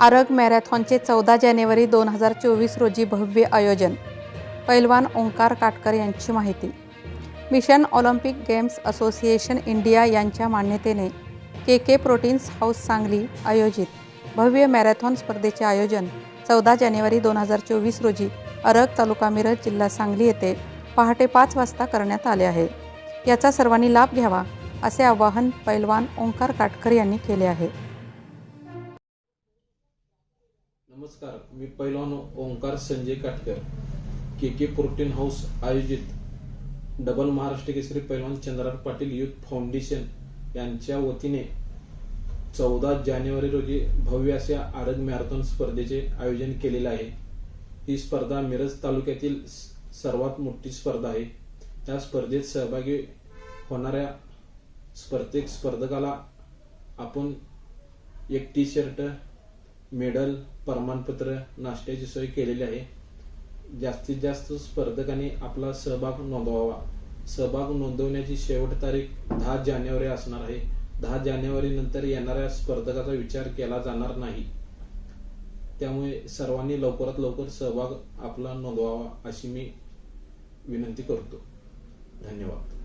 आरग मॅरेथॉनचे चौदा जानेवारी दोन हजार चोवीस रोजी भव्य आयोजन. पैलवान ओंकार काटकर यांची माहिती. Mission olympic games association India यांच्या मान्यतेने K K proteins house Sangli आयोजित भव्य मॅरेथॉन स्पर्धेचे आयोजन चौदा जानेवारी दोन हजार चोवीस रोजी अरग तालुका मिरज जिल्हा सांगली येथे पहाटे पाच वाजता करण्यात आले आहे. याचा सर्वांनी लाभ घ्यावा असे आवाहन पैलवान ओंकार काटकर यांनी केले आहे. नमस्कार मी पैलवान Omkar Sanjay Katkar K K protein house आयोजित डबल महाराष्ट्र केसरी पैलवान चंद्रराव पाटील युथ फाउंडेशन यांच्या वतीने चौदा जानेवारी रोजी भव्य अशा आरग मॅरेथॉन स्पर्धेचे आयोजन केलेले आहे. ही स्पर्धा मिरज तालुक्यातील सर्वात मोठी स्पर्धा आहे. त्या स्पर्धेत सहभागी होणाऱ्या प्रत्येक स्पर्धकाला आपण एक टी शर्ट मेडल प्रमाणपत्र नाश्त्याची सोय केलेली आहे. जास्तीत जास्त स्पर्धकांनी आपला सहभाग नोंदवावा. सहभाग नोंदवण्याची शेवट तारीख दहा जानेवारी असणार आहे. दहा जानेवारी नंतर येणाऱ्या स्पर्धकाचा विचार केला जाणार नाही. त्यामुळे सर्वांनी लवकरात लवकर सहभाग आपला नोंदवावा अशी मी विनंती करतो. धन्यवाद.